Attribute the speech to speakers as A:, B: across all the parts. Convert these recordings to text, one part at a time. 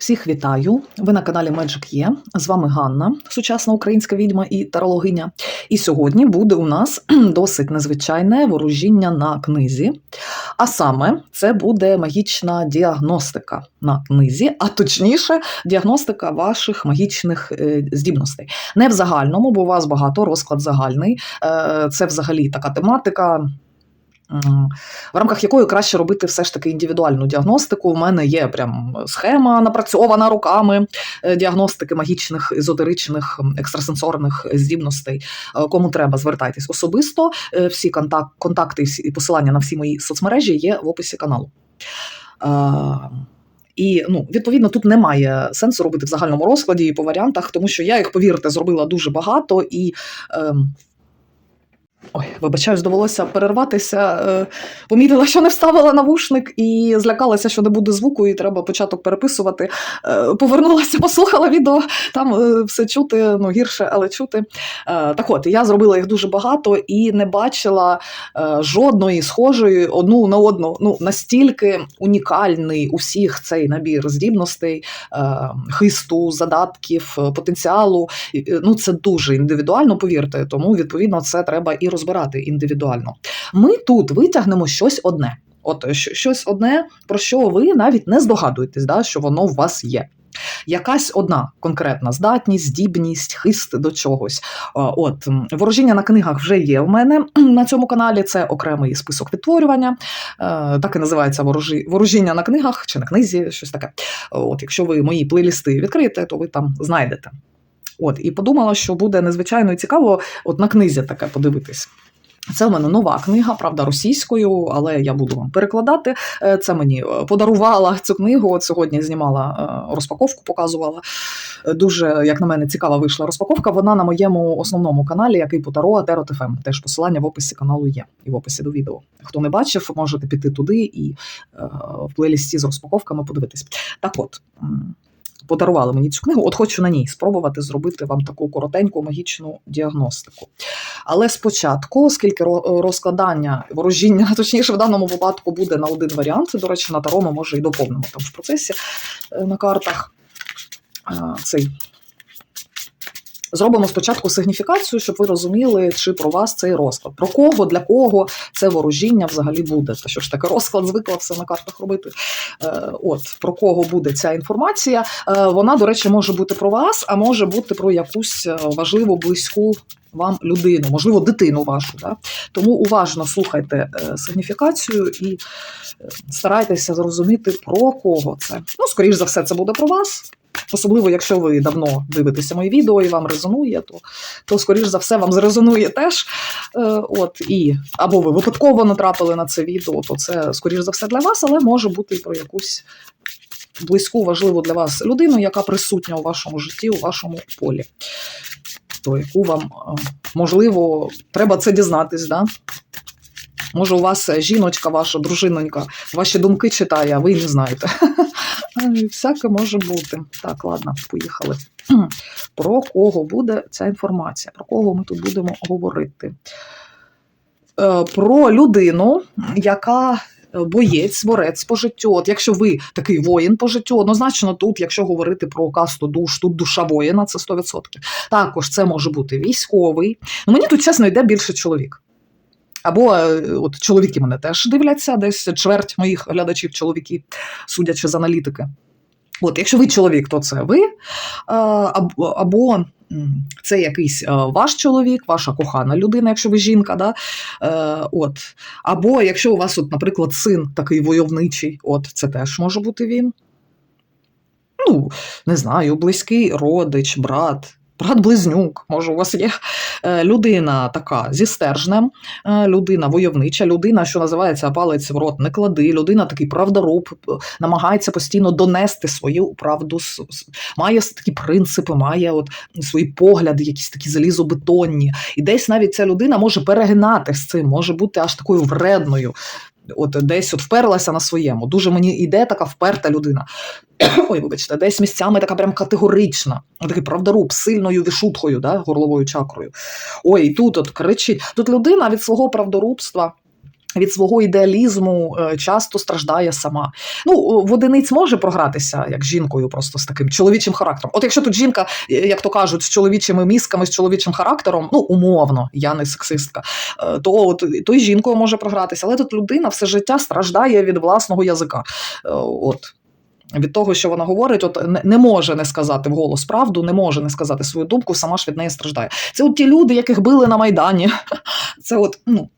A: Всіх вітаю! Ви на каналі Magic Є. З вами Ганна, сучасна українська відьма і тарологиня. І сьогодні буде у нас досить незвичайне ворожіння на книзі. А саме це буде магічна діагностика на книзі, а точніше, діагностика ваших магічних е, здібностей. Не в загальному, бо у вас багато розклад загальний. Е, Це взагалі така тематика. В рамках якої краще робити все ж таки індивідуальну діагностику. У мене є прям схема напрацьована руками е, діагностики магічних, езотеричних, екстрасенсорних здібностей. Е, Кому треба, звертайтесь особисто. Е, Всі контак- контакти і посилання на всі мої соцмережі є в описі каналу. Е, І ну, відповідно, тут немає сенсу робити в загальному розкладі і по варіантах, тому що я їх, повірте, зробила дуже багато і. ем, Ой, вибачаюсь, довелося перерватися. Е, Помітила, що не вставила навушник і злякалася, що не буде звуку, і треба початок переписувати. Е, Повернулася, послухала відео, там е, все чути, ну гірше, але чути. Так от, я зробила їх дуже багато і не бачила жодної схожої одну на одну. Ну, настільки унікальний у всіх цей набір здібностей, хисту, задатків, потенціалу. Ну, це дуже індивідуально, повірте. Тому, відповідно, це треба і розбирати індивідуально. Ми тут витягнемо щось одне. От щось одне, про що ви навіть не здогадуєтесь, да, що воно в вас є. Якась одна конкретна здатність, здібність, хист до чогось. От ворожіння на книгах вже є в мене на цьому каналі. Це окремий список відтворювання. Так і називається ворожіння на книгах чи на книзі, щось таке. От, якщо ви мої плейлісти відкриєте, то ви там знайдете. От, і подумала, що буде незвичайно цікаво от на книзі таке подивитись. Це в мене нова книга, правда, російською, але я буду вам перекладати. Е, Це мені е, подарувала цю книгу. От сьогодні знімала е, розпаковку, показувала. Дуже, як на мене, цікава вийшла розпаковка. Вона на моєму основному каналі, який по Таро Атеро ТФМ. Теж посилання в описі каналу є і в описі до відео. Хто не бачив, можете піти туди і в плейлісті з розпаковками подивитись. Так от. Подарували мені цю книгу, от хочу на ній спробувати зробити вам таку коротеньку магічну діагностику. Але спочатку, оскільки розкладання ворожіння, точніше, в даному випадку буде на один варіант, до речі, на таро ми може і доповнимо там в процесі е, на картах е, цей. Зробимо спочатку сигніфікацію, щоб ви розуміли, чи про вас цей розклад. Про кого, для кого це ворожіння взагалі буде. Та що ж таке розклад звикла все на картах робити. Е, От про кого буде ця інформація. Е, Вона, до речі, може бути про вас, а може бути про якусь е, важливу, близьку вам людину, можливо, дитину вашу. Да? Тому уважно слухайте сигніфікацію і старайтеся зрозуміти, про кого це. Ну, скоріш за все, це буде про вас. Особливо, якщо ви давно дивитеся мої відео і вам резонує, то, то скоріш за все вам зрезонує теж. Е, от, і, або ви випадково натрапили на це відео, то це скоріш за все для вас, але може бути і про якусь близьку, важливу для вас людину, яка присутня у вашому житті, у вашому полі. Про яку вам, е, можливо, треба це дізнатись. Да? Може, у вас жіночка, ваша дружинонька, ваші думки читає, а ви не знаєте. Всяке може бути. Так, ладно, поїхали. Про кого буде ця інформація? Про кого ми тут будемо говорити? Е, Про людину, яка е, боєць, борець по життю. От якщо ви такий воїн по життю, однозначно тут, якщо говорити про касту душ, тут душа воїна, це 100%. Також це може бути військовий. Ну, мені тут, чесно, йде більше чоловік. Або е, от чоловіки мене теж дивляться, десь чверть моїх глядачів, чоловіки, судячи з аналітики. От, якщо ви чоловік, то це ви, або, або це якийсь е, ваш чоловік, ваша кохана людина, якщо ви жінка, да? Е, от. або якщо у вас, от, наприклад, син такий войовничий, от це теж може бути він. Ну, не знаю, близький родич, брат. Брат-близнюк, може, у вас є е, людина така зі стержнем, е, людина войовнича, людина, що називається палець в рот не клади, людина такий правдоруб, намагається постійно донести свою правду, має такі принципи, має от свої погляди, якісь такі залізобетонні. І десь навіть ця людина може перегинати з цим, може бути аж такою вредною. От десь от вперлася на своєму. Дуже мені йде така вперта людина. Ой, вибачте, десь місцями така прям категорична, такий правдоруб сильною вішуткою, да, горловою чакрою. Ой, і тут от кричить. Тут людина від свого правдорубства від свого ідеалізму е, часто страждає сама. Ну, в може програтися як жінкою, просто з таким чоловічим характером. От якщо тут жінка, е, як то кажуть, з чоловічими мізками, з чоловічим характером, ну умовно, я не сексистка, е, то от то й жінкою може програтися. Але тут людина все життя страждає від власного язика. От. Від того, що вона говорить, от не, може не сказати вголос правду, не може не сказати свою думку, сама ж від неї страждає. Це от ті люди, яких били на Майдані. Це от, ну,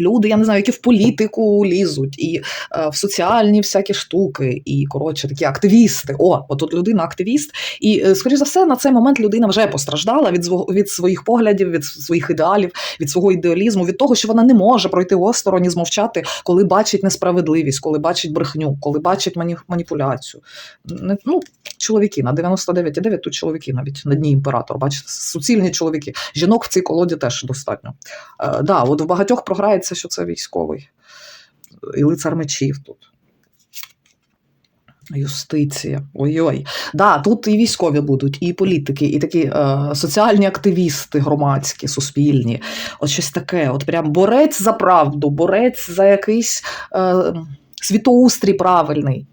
A: Люди, я не знаю, які в політику лізуть, і е, в соціальні всякі штуки, і коротше такі активісти. О, от тут людина активіст. І е, скоріш за все, на цей момент людина вже постраждала від від своїх поглядів, від своїх ідеалів, від свого ідеалізму, від того, що вона не може пройти осторонь і змовчати, коли бачить несправедливість, коли бачить брехню, коли бачить мані, маніпуляцію. Не, ну, чоловіки на 99,9 тут чоловіки навіть на дні імператор. Бачите, суцільні чоловіки. Жінок в цій колоді теж достатньо. Е, да, от в багатьох програється, що це військовий. І лицар мечів тут. Юстиція. Ой-ой. Да, тут і військові будуть, і політики, і такі е, соціальні активісти громадські, суспільні. От щось таке. От прям борець за правду, борець за якийсь е, світоустрій правильний,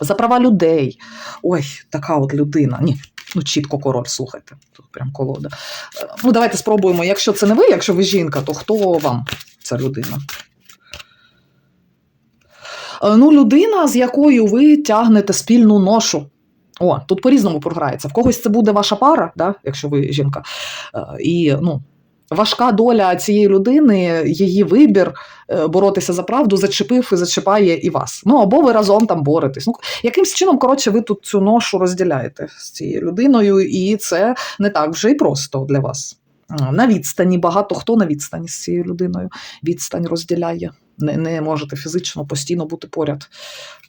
A: за права людей. Ой, така от людина. Ні, ну чітко король, слухайте. Тут прям колода. Е, Ну, давайте спробуємо. Якщо це не ви, якщо ви жінка, то хто вам ця людина? Е, Ну, людина, з якою ви тягнете спільну ношу. О, тут по-різному програється. В когось це буде ваша пара, да, якщо ви жінка. Е, І ну, важка доля цієї людини, її вибір е, боротися за правду зачепив і зачіпає і вас. Ну, або ви разом там боретесь. Ну, якимсь чином, коротше, ви тут цю ношу розділяєте з цією людиною, і це не так вже і просто для вас. Е, На відстані багато хто на відстані з цією людиною. Відстань розділяє. Не, не можете фізично постійно бути поряд.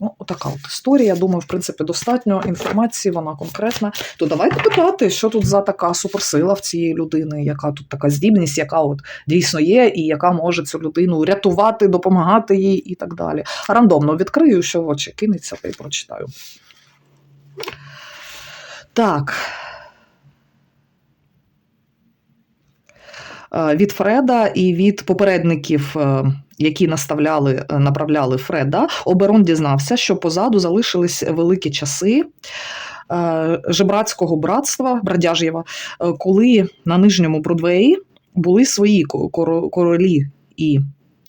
A: Ну, така от історія. Я Думаю, в принципі, достатньо інформації, вона конкретна. То давайте питати, що тут за така суперсила в цієї людини, яка тут така здібність, яка от дійсно є, і яка може цю людину рятувати, допомагати їй і так далі. Рандомно відкрию, що в очі кинеться, та й прочитаю. Так. Від Фреда і від попередників, е, які наставляли, е, направляли Фреда, Оберон дізнався, що позаду залишились великі часи е, жебрацького братства Бродяж'єва, е, коли на нижньому Бродвеї були свої ко- королі і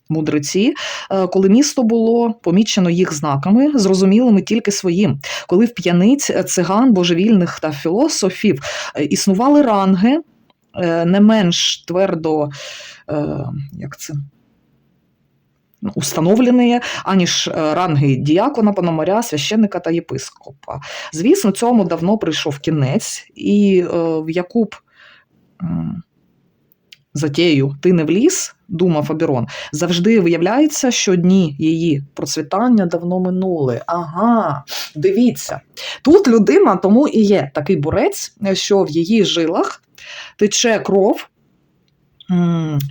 A: мудреці, е, коли місто було помічено їх знаками, зрозумілими тільки своїм, коли в п'яниць, е, циган, божевільних та філософів е, існували ранги, е, не менш твердо, е, як це. ну, Установлені, аніж е, ранги діякона, пономаря, священника та єпископа. Звісно, цьому давно прийшов кінець, і е, в яку б м, затею ти не вліз, думав Аберон, завжди виявляється, що дні її процвітання давно минули. Ага, дивіться. Тут людина тому і є такий борець, що в її жилах тече кров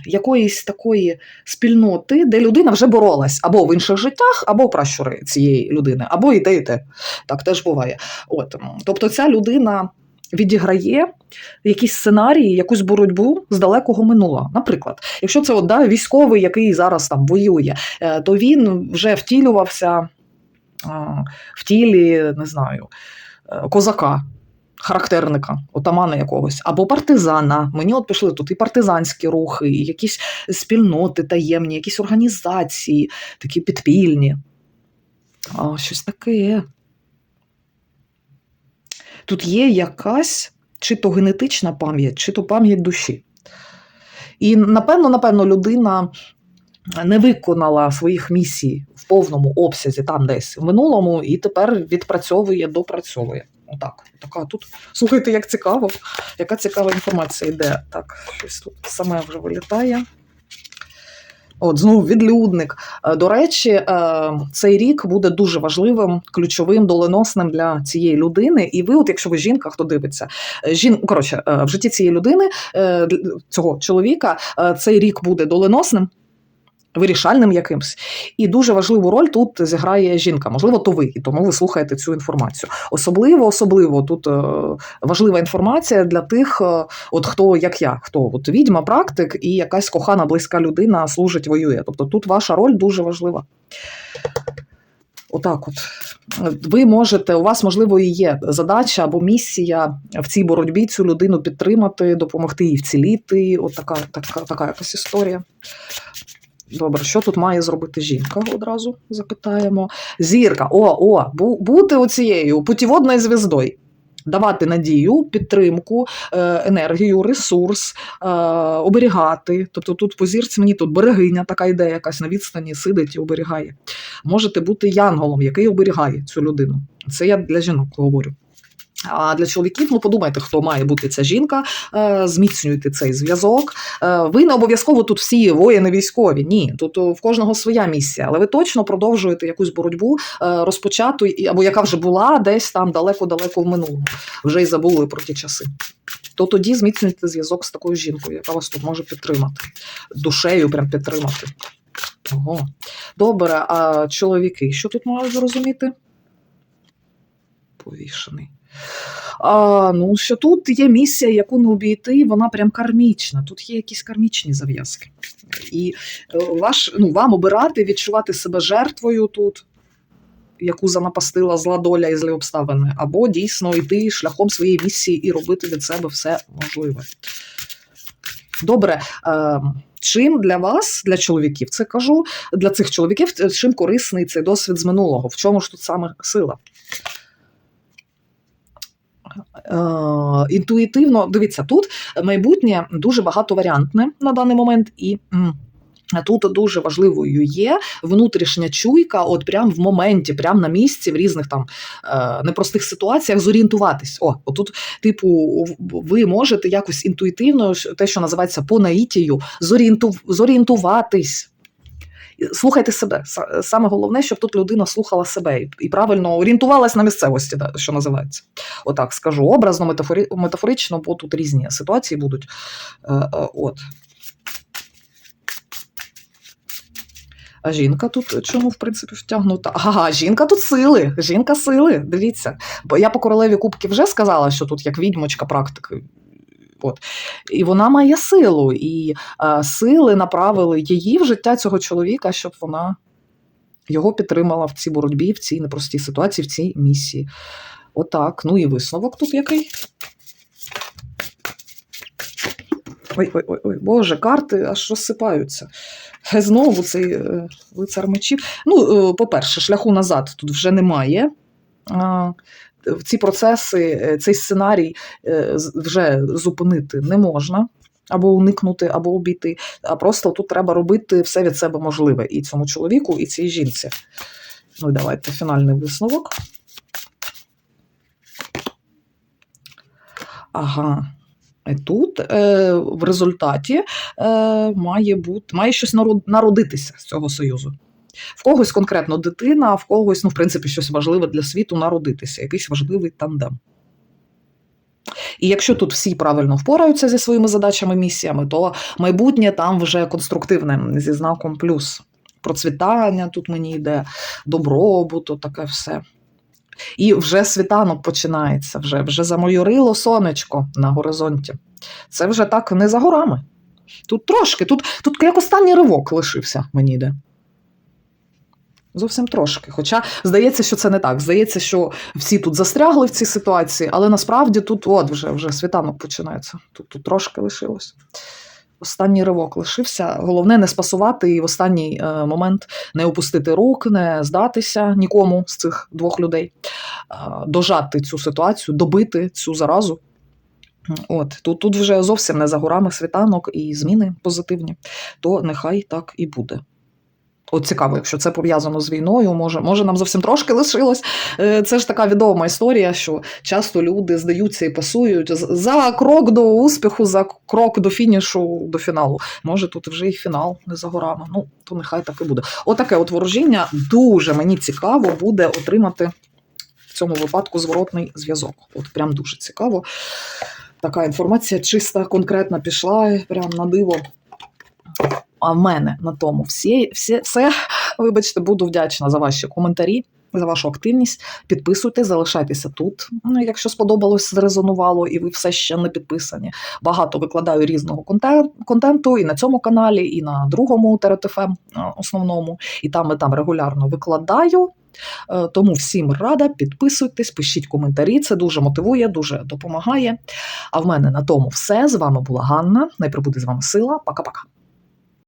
A: якоїсь такої спільноти, де людина вже боролась або в інших життях, або пращури цієї людини, або і те, і те. Так теж буває. От, тобто ця людина відіграє якісь сценарії, якусь боротьбу з далекого минулого. Наприклад, якщо це от, да, військовий, який зараз там воює, е, то він вже втілювався в тілі, не знаю, е, козака. Характерника, отамана якогось, або партизана. Мені от пішли тут і партизанські рухи, і якісь спільноти таємні, якісь організації, такі підпільні. А, щось таке. Тут є якась чи то генетична пам'ять, чи то пам'ять душі. І напевно, напевно, людина не виконала своїх місій в повному обсязі там десь в минулому, і тепер відпрацьовує, допрацьовує. Отак, така тут. Слухайте, як цікаво, яка цікава інформація йде. Так, щось тут саме вже вилітає. От, знову відлюдник. Е, До речі, е, цей рік буде дуже важливим, ключовим, доленосним для цієї людини. І ви, от якщо ви жінка, хто дивиться, е, жін... коротше, в житті цієї людини, цього чоловіка, цей рік буде доленосним. Вирішальним якимсь. І дуже важливу роль тут зіграє жінка. Можливо, то ви, і тому ви слухаєте цю інформацію. Особливо, особливо тут е, важлива інформація для тих, е, от хто як я, хто от відьма, практик і якась кохана близька людина служить, воює. Тобто тут ваша роль дуже важлива. Отак, от ви можете, у вас можливо і є задача або місія в цій боротьбі цю людину підтримати, допомогти їй вціліти. От така, така, така якась історія. Добре, що тут має зробити жінка? Одразу запитаємо. Зірка, о, о, бу- бути оцією путіводною звіздою. Давати надію, підтримку, е, енергію, ресурс, е, оберігати. Тобто тут по зірці мені тут берегиня, така ідея, якась на відстані сидить і оберігає. Можете бути янголом, який оберігає цю людину. Це я для жінок говорю. А для чоловіків, ну подумайте, хто має бути ця жінка, е, зміцнюйте цей зв'язок. Е, Ви не обов'язково тут всі воїни військові. Ні, тут в кожного своя місія, але ви точно продовжуєте якусь боротьбу е, розпочату, або яка вже була десь там далеко-далеко в минулому. Вже й забули про ті часи. То тоді зміцнюйте зв'язок з такою жінкою, яка вас тут може підтримати, душею прям підтримати. Ого. Добре, а чоловіки, що тут мають зрозуміти? Повішений. А, ну, що тут є місія, яку не обійти, вона прям кармічна. Тут є якісь кармічні зав'язки. І е, ваш, ну, вам обирати, відчувати себе жертвою тут, яку занапастила зла доля і злі обставини, або дійсно йти шляхом своєї місії і робити від себе все можливе. Добре. Е, Чим для вас, для чоловіків, це кажу, для цих чоловіків, е, чим корисний цей досвід з минулого? В чому ж тут саме сила? Е, інтуїтивно, дивіться, тут майбутнє дуже багатоваріантне на даний момент, і тут дуже важливою є внутрішня чуйка, от прям в моменті, прям на місці, в різних там е, непростих ситуаціях зорієнтуватись. О, отут, типу, ви можете якось інтуїтивно, те, що називається по наїтію, зорієнту, зорієнтуватись. Слухайте себе. Саме головне, щоб тут людина слухала себе і- правильно орієнтувалась на місцевості, що називається. Отак скажу образно, метафорі... метафорично, бо тут різні ситуації будуть. Е, е, от. А жінка тут чому, в принципі, втягнута? Ага, жінка тут сили. Жінка сили. Дивіться. Бо я по королеві кубки вже сказала, що тут як відьмочка практики. От. І вона має силу, і е, сили направили її в життя цього чоловіка, щоб вона його підтримала в цій боротьбі, в цій непростій ситуації, в цій місії. Отак. Ну і висновок тут який. Ой, ой, Боже, карти аж розсипаються. Знову цей е, лицар мечів. Ну, е, по-перше, шляху назад тут вже немає. Ці процеси, е, цей сценарій е, вже зупинити не можна. Або уникнути, або обійти. А просто тут треба робити все від себе можливе і цьому чоловіку, і цій жінці. Ну і давайте фінальний висновок. Ага. І Тут е, в результаті е, має бути має щось народ- народитися з цього союзу. В когось конкретно дитина, а в когось, ну, в принципі, щось важливе для світу народитися, якийсь важливий тандем. І якщо тут всі правильно впораються зі своїми задачами, місіями, то майбутнє там вже конструктивне зі знаком плюс. Процвітання тут мені йде, добробуту, таке все. І вже світанок починається, вже, вже замойорило сонечко на горизонті. Це вже так не за горами. Тут трошки, тут, тут як останній ривок лишився, мені йде. Зовсім трошки. Хоча здається, що це не так. Здається, що всі тут застрягли в цій ситуації, але насправді тут от вже, вже світанок починається. Тут, тут трошки лишилось. Останній ривок лишився. Головне не спасувати і в останній е, момент не опустити рук, не здатися нікому з цих двох людей, е, дожати цю ситуацію, добити цю заразу. От тут, тут вже зовсім не за горами світанок і зміни позитивні, то нехай так і буде. От цікаво, якщо це пов'язано з війною, може, може нам зовсім трошки лишилось. Е, Це ж така відома історія, що часто люди здаються і пасують за крок до успіху, за крок до фінішу, до фіналу. Може, тут вже і фінал не за горами. Ну, то нехай так і буде. Отаке от ворожіння дуже мені цікаво буде отримати в цьому випадку зворотний зв'язок. От прям дуже цікаво. Така інформація чиста, конкретна пішла, прям на диво. А в мене на тому всі, всі, все. Вибачте, буду вдячна за ваші коментарі. За вашу активність підписуйтесь, залишайтеся тут. Ну, якщо сподобалось, зрезонувало, і ви все ще не підписані. Багато викладаю різного контенту і на цьому каналі, і на другому ТРТФ основному, і там і там регулярно викладаю. Е, Тому всім рада, підписуйтесь, пишіть коментарі. Це дуже мотивує, дуже допомагає. А в мене на тому все. З вами була Ганна. Найприбуде з вами сила. Пока-пока.